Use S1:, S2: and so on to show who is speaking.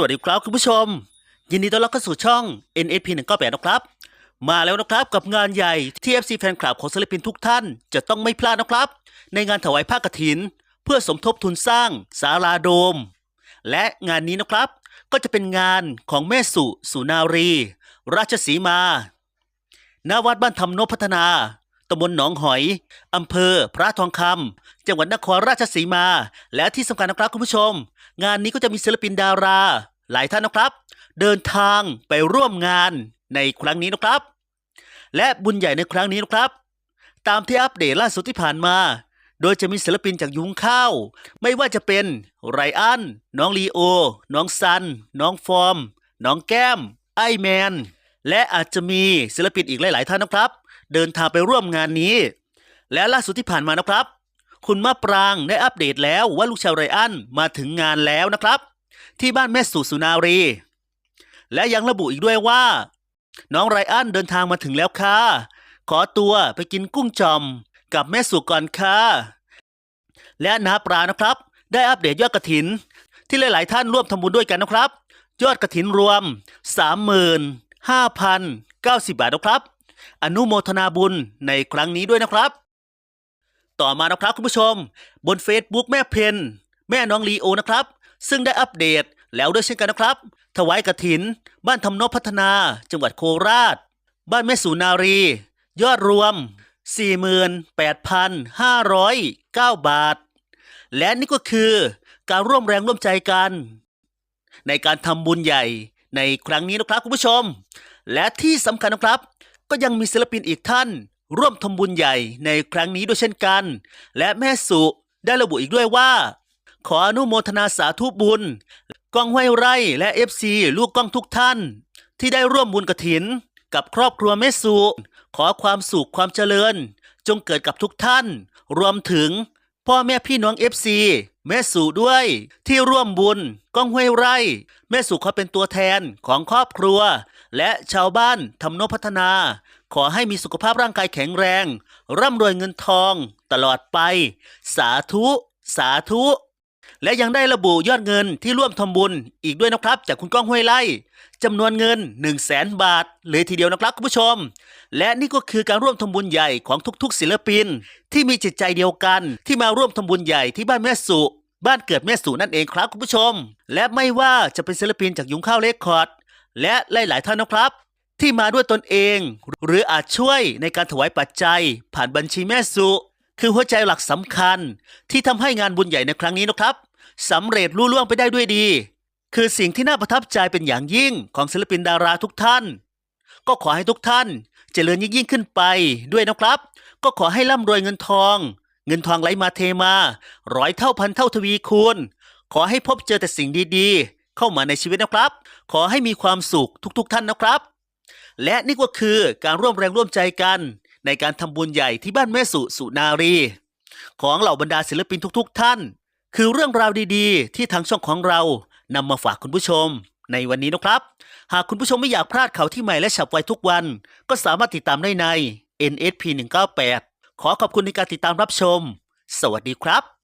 S1: วัสดีครับคุณผู้ชม ยินดีต้อนรับเข้าสู่ช่อง NSP 198นะครับ มาแล้วนะครับกับงานใหญ่ที่ FC แฟนคลับของศิลปินทุกท่าน จะต้องไม่พลาดนะครับ ในงานถวายผ้ากฐิน เพื่อสมทบทุนสร้างศาลาโดม และงานนี้นะครับ ก็จะเป็นงานของแม่สุสุนารี ราชสีมา ณวัดบ้านธรรมนพพัฒนา ตำบลหนองหอย อำเภอ พระทองคำจังหวัดนครราชสีมา และที่สำคัญนะครับคุณผู้ชม งานนี้ก็จะมีศิลปินดารา หลายท่านนะครับ เดินทางไปร่วมงานในครั้งนี้นะครับ และบุญใหญ่ในครั้งนี้นะครับ ตามที่อัปเดตล่าสุดที่ผ่านมา โดยจะมีศิลปินจากยุ้งข้าว ไม่ว่าจะเป็นไรอัน น้องลีโอ น้องซัน น้องฟอร์ม น้องแก้ม ไอแมน และอาจจะมีศิลปินอีกหลาย ๆ ท่านนะครับ เดินทางไปร่วมงานนี้ และล่าสุดที่ผ่านมานะครับ คุณมะปรางได้อัปเดตแล้วว่าลูกชาวไรอันมาถึงงานแล้วนะครับ ที่บ้านแม่สุสุนารี และยังระบุอีกด้วยว่า น้องไรอันเดินทางมาถึงแล้วค่ะ ขอตัวไปกินกุ้งจอมกับแม่สุก่อนค่ะและนาปลานะครับ ได้อัปเดตยอดกระถิน ที่หลาย ๆ ท่านร่วมทำบุญด้วยกันนะครับ ยอดกระถินรวม 35,090 บาทนะครับ อนุโมทนาบุญในครั้งนี้ด้วยนะครับ ต่อมานะครับคุณผู้ชม บน Facebook แม่เพนแม่น้องลีโอนะครับ ซึ่งได้อัปเดตแล้วด้วยเช่นกันนะครับ ถวายกระถิน บ้านทำนบพัฒนา จังหวัดโคราช บ้านแม่สุนารี ยอดรวม 48,509 บาท และนี่ก็คือการร่วมแรงร่วมใจกัน ในการทำบุญใหญ่ในครั้งนี้นะครับคุณผู้ชม และที่สำคัญนะครับ ก็ยังมีศิลปินอีกท่าน ร่วมทำบุญใหญ่ในครั้งนี้ด้วยเช่นกัน และแม่สุได้ระบุอีกด้วยว่า ขออนุโมทนาสาธุบุญกองห้วยไร่และเอฟซีลูกกล้องทุกท่าน ที่ได้ร่วมบุญกระถิน กับครอบครัวแม่สุขอความสุขความเจริญ จงเกิดกับทุกท่าน รวมถึง พ่อแม่พี่น้องเอฟซีแม่สู่ด้วย ที่ร่วมบุญก้องห้วยไร่ แม่สู่เขาเป็นตัวแทนของครอบครัว และชาวบ้านทำนบพัฒนา ขอให้มีสุขภาพร่างกายแข็งแรง ร่ำรวยเงินทองตลอดไป สาธุ สาธุ และยังได้ระบุยอดเงินที่ร่วมทำบุญอีกด้วยนะครับ จากคุณก้องห้วยไร่จำนวนเงิน 1 0 0 0 0แสนบาทเลยทีเดียวนะครับคุณผู้ชม และนี่ก็คือการร่วมทำบุญใหญ่ของทุกๆ ศิลปิน ที่มีจิตใจเดียวกัน ที่มาร่วมทำบุญใหญ่ที่บ้านแม่สุบ้านเกิดแม่สุนั่นเองครับคุณผู้ชม และไม่ว่าจะเป็นศิลปินจากยุงข้าวเลคคอร์ดและหลายๆท่านนะครับ ที่มาด้วยตนเอง หรืออาจช่วยในการถวายปัจจัย ผ่านบัญชีแม่สุ คือหัวใจหลักสำคัญที่ทำให้งานบุญใหญ่ในครั้งนี้นะครับสำเร็จลุล่วงไปได้ด้วยดี คือสิ่งที่น่าประทับใจเป็นอย่างยิ่งของศิลปินดาราทุกท่าน ก็ขอให้ทุกท่านเจริญยิ่งยิ่งขึ้นไปด้วยนะครับ ก็ขอให้ร่ำรวยเงินทอง เงินทองไหลมาเทมาร้อยเท่าพันเท่าทวีคูณขอให้พบเจอแต่สิ่งดีๆ เข้ามาในชีวิตนะครับ ขอให้มีความสุขทุกๆ ท่านนะครับ และนี่ก็คือการร่วมแรงร่วมใจกัน ในการทำบุญใหญ่ที่บ้านแม่สุสุนารี ของเหล่าบรรดาศิลปินทุกๆ ท่าน คือเรื่องราวดีๆ ที่ทางช่องของเรานำมาฝากคุณผู้ชม ในวันนี้นะครับ หากคุณผู้ชมไม่อยากพลาดข่าวที่ใหม่และฉับไวทุกวัน ก็สามารถติดตามได้ใน NSP 198ขอขอบคุณในการติดตามรับชม สวัสดีครับ